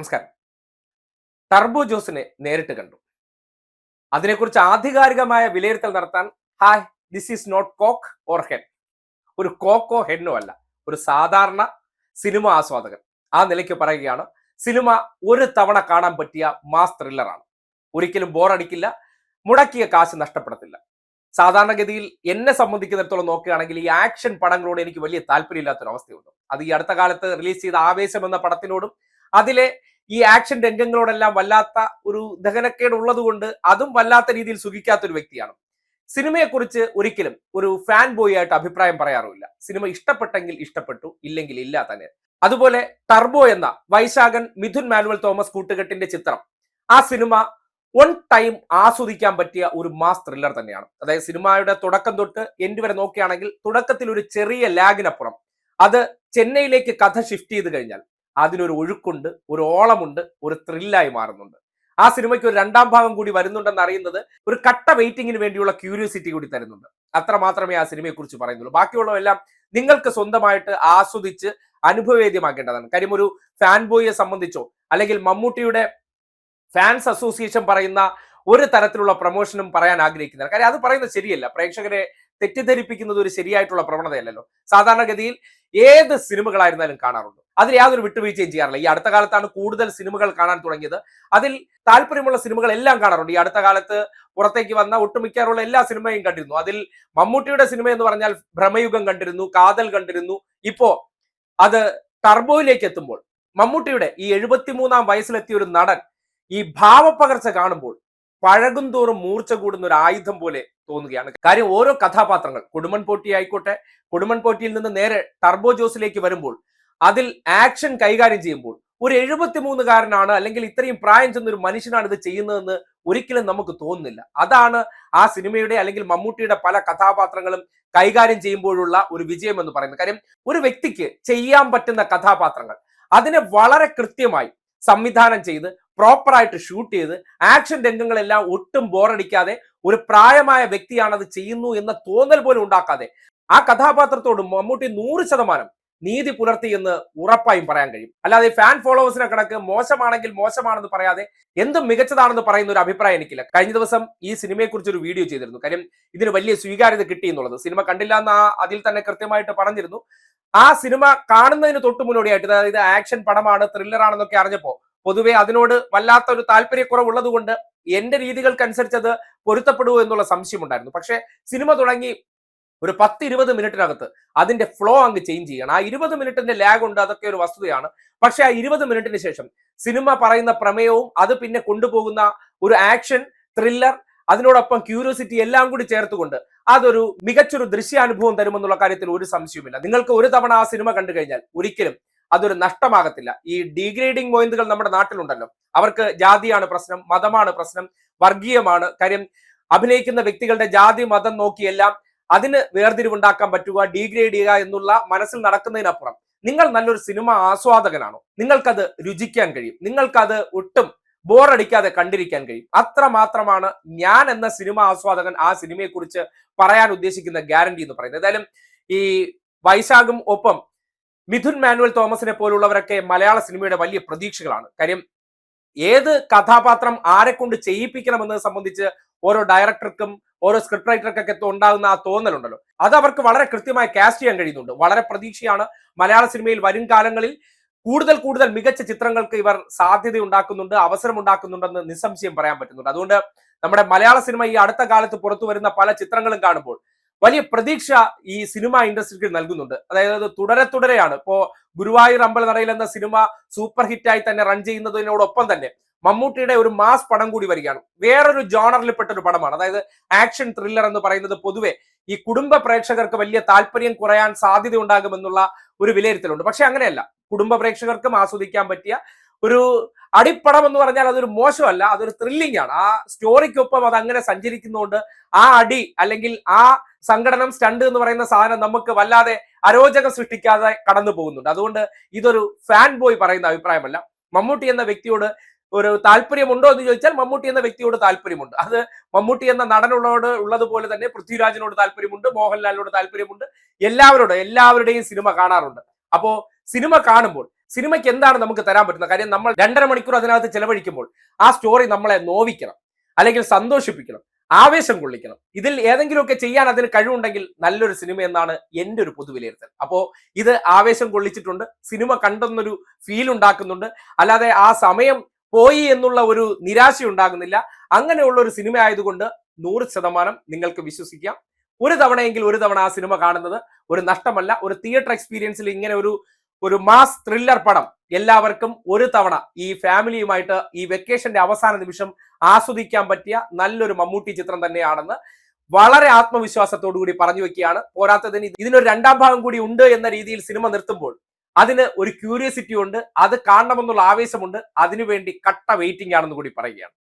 നമസ്കാരം. ടർബോ ജോസിനെ നേരിട്ട് കണ്ടു. അതിനെക്കുറിച്ച് ആധികാരികമായ വിലയിരുത്തൽ നടത്താൻ hi this is not cock or hen ഒരു കോക്കോ ഹെന്നോ അല്ല ഒരു സാധാരണ സിനിമ ആസ്വാദകൻ. ആ നിലയ്ക്ക് പറയുകയാണ് സിനിമ ഒരു തവണ കാണാൻ പറ്റിയ മാസ് ത്രില്ലറാണ് ഒരിക്കലും ബോറടിക്കില്ല മുടക്കിയ കാശ് നഷ്ടപ്പെടത്തില്ല. സാധാരണഗതിയിൽ എന്നെ സംബന്ധിക്കുന്നിടത്തോളം നോക്കുകയാണെങ്കിൽ ഈ ആക്ഷൻ പടങ്ങളോട് എനിക്ക് വലിയ താല്പര്യമില്ലാത്തൊരു അവസ്ഥയുണ്ട് അത് ഈ അടുത്ത കാലത്ത് റിലീസ് ചെയ്ത ആവേശം എന്ന പടത്തിനോടും അതിലെ ഈ ആക്ഷൻ രംഗങ്ങളോടെല്ലാം വല്ലാത്ത ഒരു ദഹനക്കേട് ഉള്ളത് കൊണ്ട് അതും വല്ലാത്ത രീതിയിൽ സുഖിക്കാത്ത ഒരു വ്യക്തിയാണ്. സിനിമയെക്കുറിച്ച് ഒരിക്കലും ഒരു ഫാൻ ബോയ് ആയിട്ട് അഭിപ്രായം പറയാറുമില്ല. സിനിമ ഇഷ്ടപ്പെട്ടെങ്കിൽ ഇഷ്ടപ്പെട്ടു ഇല്ലെങ്കിൽ ഇല്ല തന്നെ. അതുപോലെ ടർബോ എന്ന വൈശാഖൻ മിഥുൻ മാനുവൽ തോമസ് കൂട്ടുകെട്ടിന്റെ ചിത്രം. ആ സിനിമ വൺ ടൈം ആസ്വദിക്കാൻ പറ്റിയ ഒരു മാസ് ത്രില്ലർ തന്നെയാണ്. അതായത് സിനിമയുടെ തുടക്കം തൊട്ട് എൻഡ് വരെ നോക്കുകയാണെങ്കിൽ തുടക്കത്തിൽ ഒരു ചെറിയ ലാഗിനപ്പുറം അത് ചെന്നൈയിലേക്ക് കഥ ഷിഫ്റ്റ് ചെയ്ത് കഴിഞ്ഞാൽ അതിനൊരു ഒഴുക്കുണ്ട് ഒരു ഓളമുണ്ട് ഒരു ത്രില്ലായി മാറുന്നുണ്ട്. ആ സിനിമയ്ക്ക് ഒരു രണ്ടാം ഭാഗം കൂടി വരുന്നുണ്ടെന്ന് അറിയുന്നത് ഒരു കട്ട വെയിറ്റിങ്ങിന് വേണ്ടിയുള്ള ക്യൂരിയോസിറ്റി കൂടി തരുന്നുണ്ട്. അത്ര മാത്രമേ ആ സിനിമയെ കുറിച്ച് പറയുന്നുള്ളൂ. ബാക്കിയുള്ളതെല്ലാം നിങ്ങൾക്ക് സ്വന്തമായിട്ട് ആസ്വദിച്ച് അനുഭവവേദ്യമാക്കേണ്ടതാണ് കാര്യം ഒരു ഫാൻ ബോയിയെ സംബന്ധിച്ചോ അല്ലെങ്കിൽ മമ്മൂട്ടിയുടെ ഫാൻസ് അസോസിയേഷൻ പറയുന്ന ഒരു തരത്തിലുള്ള പ്രൊമോഷനും പറയാൻ ആഗ്രഹിക്കുന്നില്ല കാര്യം അത് പറയുന്നത് ശരിയല്ല. പ്രേക്ഷകരെ തെറ്റിദ്ധരിപ്പിക്കുന്നത് ഒരു ശരിയായിട്ടുള്ള പ്രവണതയല്ലല്ലോ. സാധാരണഗതിയിൽ ഏത് സിനിമകളായിരുന്നാലും കാണാറുണ്ട്. അതിൽ യാതൊരു വിട്ടുവീഴ്ചയും ചെയ്യാറില്ല. ഈ അടുത്ത കാലത്താണ് കൂടുതൽ സിനിമകൾ കാണാൻ തുടങ്ങിയത്. അതിൽ താല്പര്യമുള്ള സിനിമകൾ എല്ലാം കാണാറുണ്ട്. ഈ അടുത്ത കാലത്ത് പുറത്തേക്ക് വന്ന ഒട്ടുമിക്കാറുള്ള എല്ലാ സിനിമയും കണ്ടിരുന്നു. അതിൽ മമ്മൂട്ടിയുടെ സിനിമ എന്ന് പറഞ്ഞാൽ ഭ്രമയുഗം കണ്ടിരുന്നു കാതൽ കണ്ടിരുന്നു. ഇപ്പോ അത് ടർബോയിലേക്ക് എത്തുമ്പോൾ മമ്മൂട്ടിയുടെ ഈ എഴുപത്തിമൂന്നാം വയസ്സിലെത്തിയ ഒരു നടൻ ഈ ഭാവപ്പകർച്ച കാണുമ്പോൾ പഴകും തോറും മൂർച്ച കൂടുന്ന ഒരു ആയുധം പോലെ തോന്നുകയാണ്. കാര്യം ഓരോ കഥാപാത്രങ്ങൾ കുടുംബൻ പോട്ടി ആയിക്കോട്ടെ കുടുംബൻ പോട്ടിയിൽ നിന്ന് നേരെ ടർബോ ജോസിലേക്ക് വരുമ്പോൾ അതിൽ ആക്ഷൻ കൈകാര്യം ചെയ്യുമ്പോൾ ഒരു എഴുപത്തിമൂന്നുകാരനാണ് അല്ലെങ്കിൽ ഇത്രയും പ്രായം ചെന്ന ഒരു മനുഷ്യനാണ് ഇത് ചെയ്യുന്നതെന്ന് ഒരിക്കലും നമുക്ക് തോന്നുന്നില്ല. അതാണ് ആ സിനിമയുടെ അല്ലെങ്കിൽ മമ്മൂട്ടിയുടെ പല കഥാപാത്രങ്ങളും കൈകാര്യം ചെയ്യുമ്പോഴുള്ള ഒരു വിജയം എന്ന് പറയുന്നത്. കാര്യം ഒരു വ്യക്തിക്ക് ചെയ്യാൻ പറ്റുന്ന കഥാപാത്രങ്ങൾ അതിനെ വളരെ കൃത്യമായി സംവിധാനം ചെയ്ത് പ്രോപ്പറായിട്ട് ഷൂട്ട് ചെയ്ത് ആക്ഷൻ രംഗങ്ങളെല്ലാം ഒട്ടും ബോറടിക്കാതെ ഒരു പ്രായമായ വ്യക്തിയാണത് ചെയ്യുന്നു എന്ന തോന്നൽ പോലും ഉണ്ടാക്കാതെ ആ കഥാപാത്രത്തോട് മമ്മൂട്ടി നൂറ് ശതമാനം നീതി പുലർത്തിയെന്ന് ഉറപ്പായും പറയാൻ കഴിയും. അല്ലാതെ ഫാൻ ഫോളോവേഴ്സിനെ കണക്ക് മോശമാണെങ്കിൽ മോശമാണെന്ന് പറയാതെ എന്തും മികച്ചതാണെന്ന് പറയുന്ന ഒരു അഭിപ്രായം എനിക്കില്ല. കഴിഞ്ഞ ദിവസം ഈ സിനിമയെക്കുറിച്ച് ഒരു വീഡിയോ ചെയ്തിരുന്നു. കാര്യം ഇതിന് വലിയ സ്വീകാര്യത കിട്ടി എന്നുള്ളത്. സിനിമ കണ്ടില്ല എന്ന് അതിൽ തന്നെ കൃത്യമായിട്ട് പറഞ്ഞിരുന്നു. ആ സിനിമ കാണുന്നതിന് തൊട്ട് മുന്നോടിയായിട്ട് അതായത് ആക്ഷൻ പടമാണ് ത്രില്ലറാണെന്നൊക്കെ അറിഞ്ഞപ്പോ പൊതുവെ അതിനോട് വല്ലാത്ത ഒരു താല്പര്യക്കുറവുള്ളത് കൊണ്ട് എന്റെ രീതികൾക്കനുസരിച്ച് അത് പൊരുത്തപ്പെടുമോ എന്നുള്ള സംശയമുണ്ടായിരുന്നു. പക്ഷെ സിനിമ തുടങ്ങി ഒരു പത്ത് ഇരുപത് മിനിറ്റിനകത്ത് അതിന്റെ ഫ്ലോ അങ്ങ് ചേഞ്ച് ചെയ്യണം. ആ ഇരുപത് മിനിറ്റിന്റെ ലാഗ് ഉണ്ട് അതൊക്കെ ഒരു വസ്തുതയാണ്. പക്ഷെ ആ ഇരുപത് മിനിറ്റിന് ശേഷം സിനിമ പറയുന്ന പ്രമേയവും അത് പിന്നെ കൊണ്ടുപോകുന്ന ഒരു ആക്ഷൻ ത്രില്ലർ അതിനോടൊപ്പം ക്യൂരിയോസിറ്റി എല്ലാം കൂടി ചേർത്തുകൊണ്ട് അതൊരു മികച്ചൊരു ദൃശ്യാനുഭവം തരുമെന്നുള്ള കാര്യത്തിൽ ഒരു സംശയവുമില്ല. നിങ്ങൾക്ക് ഒരു തവണ ആ സിനിമ കണ്ടു കഴിഞ്ഞാൽ ഒരിക്കലും അതൊരു നഷ്ടമാകത്തില്ല. ഈ ഡീഗ്രേഡിംഗ് പോയിന്റുകൾ നമ്മുടെ നാട്ടിലുണ്ടല്ലോ. അവർക്ക് ജാതിയാണ് പ്രശ്നം മതമാണ് പ്രശ്നം വർഗീയമാണ് കാര്യം. അഭിനയിക്കുന്ന വ്യക്തികളുടെ ജാതി മതം നോക്കിയെല്ലാം അതിന് വേർതിരിവുണ്ടാക്കാൻ പറ്റുക ഡീഗ്രേഡ് ചെയ്യുക എന്നുള്ള മനസ്സിൽ നടക്കുന്നതിനപ്പുറം നിങ്ങൾ നല്ലൊരു സിനിമ ആസ്വാദകനാണോ? നിങ്ങൾക്കത് രുചിക്കാൻ കഴിയും. നിങ്ങൾക്കത് ഒട്ടും ബോറടിക്കാതെ കണ്ടിരിക്കാൻ കഴിയും. അത്ര മാത്രമാണ് ഞാൻ എന്ന സിനിമ ആസ്വാദകൻ ആ സിനിമയെക്കുറിച്ച് പറയാൻ ഉദ്ദേശിക്കുന്ന ഗ്യാരണ്ടി എന്ന് പറയുന്നത്. ഏതായാലും ഈ വൈശാഖും ഒപ്പം മിഥുൻ മാനുവൽ തോമസിനെ പോലുള്ളവരൊക്കെ മലയാള സിനിമയുടെ വലിയ പ്രതീക്ഷകളാണ്. കാര്യം ഏത് കഥാപാത്രം ആരെക്കൊണ്ട് കൊണ്ട് ചെയ്യിപ്പിക്കണമെന്നത് സംബന്ധിച്ച് ഓരോ ഡയറക്ടർക്കും ഓരോ സ്ക്രിപ്റ്റ് റൈറ്റർക്കൊക്കെ ഉണ്ടാകുന്ന ആ തോന്നലുണ്ടല്ലോ. അത് അവർക്ക് വളരെ കൃത്യമായി കാസ്റ്റ് ചെയ്യാൻ കഴിയുന്നുണ്ട്. വളരെ പ്രതീക്ഷയാണ് മലയാള സിനിമയിൽ വരും കാലങ്ങളിൽ കൂടുതൽ കൂടുതൽ മികച്ച ചിത്രങ്ങൾക്ക് ഇവർ സാധ്യത ഉണ്ടാക്കുന്നുണ്ട് അവസരം ഉണ്ടാക്കുന്നുണ്ടെന്ന് നിസ്സംശയം പറയാൻ പറ്റുന്നുണ്ട്. അതുകൊണ്ട് നമ്മുടെ മലയാള സിനിമ ഈ അടുത്ത കാലത്ത് പുറത്തു വരുന്ന പല ചിത്രങ്ങളും കാണുമ്പോൾ വലിയ പ്രതീക്ഷ ഈ സിനിമ ഇൻഡസ്ട്രിക്ക് നൽകുന്നുണ്ട്. അതായത് തുടരെ തുടരെയാണ്. ഇപ്പോ ഗുരുവായൂർ അമ്പലനടയിൽ എന്ന സിനിമ സൂപ്പർ ഹിറ്റായി തന്നെ റൺ ചെയ്യുന്നതിനോടൊപ്പം തന്നെ മമ്മൂട്ടിയുടെ ഒരു മാസ് പടം കൂടി വരികയാണ്. വേറൊരു ജോണറിൽപ്പെട്ട ഒരു പടമാണ്. അതായത് ആക്ഷൻ ത്രില്ലർ എന്ന് പറയുന്നത് പൊതുവെ ഈ കുടുംബ പ്രേക്ഷകർക്ക് വലിയ താല്പര്യം കുറയാൻ സാധ്യത ഉണ്ടാകുമെന്നുള്ള ഒരു വിലയിരുത്തലുണ്ട്. പക്ഷെ അങ്ങനെയല്ല. കുടുംബ പ്രേക്ഷകർക്കും ആസ്വദിക്കാൻ പറ്റിയ ഒരു അടിപ്പടം എന്ന് പറഞ്ഞാൽ അതൊരു മോശമല്ല അതൊരു ത്രില്ലിംഗ് ആണ്. ആ സ്റ്റോറിക്കൊപ്പം അത് അങ്ങനെ സഞ്ചരിക്കുന്നതുകൊണ്ട് ആ അടി അല്ലെങ്കിൽ ആ സംഘടനം സ്റ്റണ്ട് എന്ന് പറയുന്ന സാധനം നമുക്ക് വല്ലാതെ അരോചകം സൃഷ്ടിക്കാതെ കടന്നു പോകുന്നുണ്ട് അതുകൊണ്ട് ഇതൊരു ഫാൻ ബോയ് പറയുന്ന അഭിപ്രായമല്ല. മമ്മൂട്ടി എന്ന വ്യക്തിയോട് ഒരു താല്പര്യമുണ്ടോ എന്ന് ചോദിച്ചാൽ മമ്മൂട്ടി എന്ന വ്യക്തിയോട് താല്പര്യമുണ്ട്. അത് മമ്മൂട്ടി എന്ന നടനുള്ളോട് ഉള്ളതുപോലെ തന്നെ പൃഥ്വിരാജിനോട് താല്പര്യമുണ്ട് മോഹൻലാലിനോട് താല്പര്യമുണ്ട് എല്ലാവരോട് എല്ലാവരുടെയും സിനിമ കാണാറുണ്ട്. അപ്പോ സിനിമ കാണുമ്പോൾ സിനിമയ്ക്ക് എന്താണ് നമുക്ക് തരാൻ പറ്റുന്നത്? കാര്യം നമ്മൾ രണ്ടര മണിക്കൂർ അതിനകത്ത് ചെലവഴിക്കുമ്പോൾ ആ സ്റ്റോറി നമ്മളെ നോവിക്കണം അല്ലെങ്കിൽ സന്തോഷിപ്പിക്കണം ആവേശം കൊള്ളിക്കണം. ഇതിൽ ഏതെങ്കിലുമൊക്കെ ചെയ്യാൻ അതിന് കഴിവുണ്ടെങ്കിൽ നല്ലൊരു സിനിമ എന്നാണ് എന്റെ ഒരു പൊതു വിലയിരുത്തൽ അപ്പോൾ ഇത് ആവേശം കൊള്ളിച്ചിട്ടുണ്ട് സിനിമ കണ്ടെന്നൊരു ഫീൽ ഉണ്ടാക്കുന്നുണ്ട്. അല്ലാതെ ആ സമയം പോയി എന്നുള്ള ഒരു നിരാശയുണ്ടാകുന്നില്ല അങ്ങനെയുള്ള ഒരു സിനിമ ആയതുകൊണ്ട് നൂറ് ശതമാനം നിങ്ങൾക്ക് വിശ്വസിക്കാം. ഒരു തവണയെങ്കിൽ ഒരു തവണ ആ സിനിമ കാണുന്നത് ഒരു നഷ്ടമല്ല. ഒരു തിയേറ്റർ എക്സ്പീരിയൻസിൽ ഇങ്ങനെ ഒരു ഒരു മാസ് ത്രില്ലർ പടം എല്ലാവർക്കും ഒരു തവണ ഈ ഫാമിലിയുമായിട്ട് ഈ വെക്കേഷന്റെ അവസാന നിമിഷം ആസ്വദിക്കാൻ പറ്റിയ നല്ലൊരു മമ്മൂട്ടി ചിത്രം തന്നെയാണെന്ന് വളരെ ആത്മവിശ്വാസത്തോടു കൂടി പറഞ്ഞു വെക്കുകയാണ്. പോരാത്തതിന് ഇതിനൊരു രണ്ടാം ഭാഗം കൂടി ഉണ്ട് എന്ന രീതിയിൽ സിനിമ നിർത്തുമ്പോൾ അതിന് ഒരു ക്യൂരിയോസിറ്റി ഉണ്ട് അത് കാണണമെന്നുള്ള ആവേശമുണ്ട് അതിനുവേണ്ടി കട്ട വെയിറ്റിംഗ് ആണെന്ന് കൂടി പറയുകയാണ്.